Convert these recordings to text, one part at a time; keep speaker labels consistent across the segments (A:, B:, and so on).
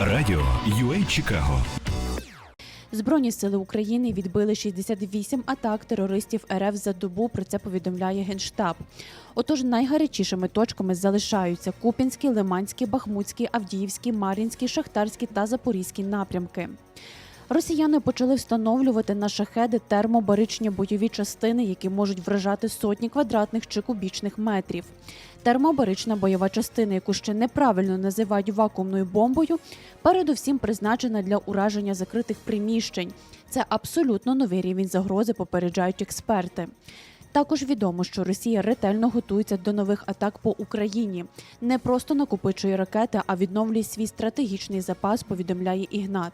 A: Радіо UA Чикаго
B: Збройні сили України відбили 68 атак терористів РФ за добу. Про це повідомляє генштаб. Отож, найгарячішими точками залишаються Куп'янський, Лиманський, Бахмутський, Авдіївський, Мар'їнський, Шахтарський та Запорізький напрямки. Росіяни почали встановлювати на шахеди термобаричні бойові частини, які можуть вражати сотні квадратних чи кубічних метрів. Термобарична бойова частина, яку ще неправильно називають вакуумною бомбою, передусім призначена для ураження закритих приміщень. Це абсолютно новий рівень загрози, попереджають експерти. Також відомо, що Росія ретельно готується до нових атак по Україні. Не просто накопичує ракети, а відновлює свій стратегічний запас, повідомляє Ігнат.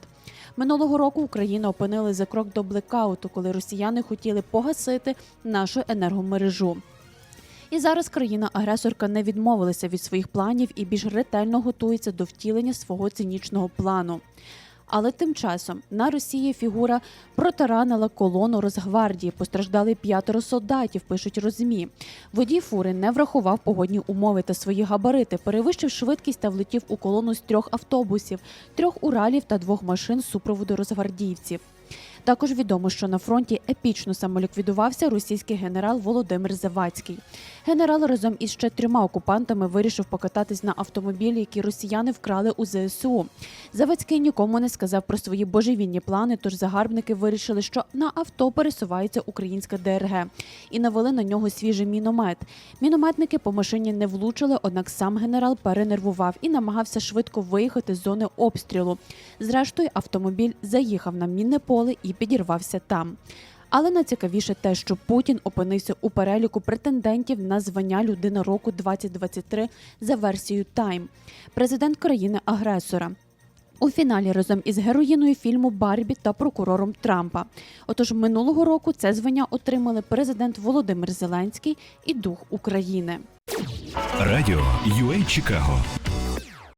B: Минулого року Україна опинилась за крок до блекауту, коли росіяни хотіли погасити нашу енергомережу. І зараз країна-агресорка не відмовилася від своїх планів і більш ретельно готується до втілення свого цинічного плану. Але тим часом на Росії фігура протаранила колону Росгвардії. Постраждали п'ятеро солдатів, пишуть розмі. Водій фури не врахував погодні умови та свої габарити, перевищив швидкість та влетів у колону з трьох автобусів, трьох уралів та двох машин супроводу розгвардійців. Також відомо, що на фронті епічно самоліквідувався російський генерал Володимир Завадський. Генерал разом із ще трьома окупантами вирішив покататись на автомобілі, які росіяни вкрали у ЗСУ. Завадський нікому не сказав про свої божевільні плани, тож загарбники вирішили, що на авто пересувається українська ДРГ і навели на нього свіжий міномет. Мінометники по машині не влучили, однак сам генерал перенервував і намагався швидко виїхати з зони обстрілу. Зрештою, автомобіль заїхав на мінне поле і підірвався там. Але найцікавіше те, що Путін опинився у переліку претендентів на звання людина року 2023 за версією Time. Президент країни-агресора. У фіналі разом із героїною фільму Барбі та прокурором Трампа. Отож, минулого року це звання отримали президент Володимир Зеленський і дух України.
A: Радіо UA Чикаго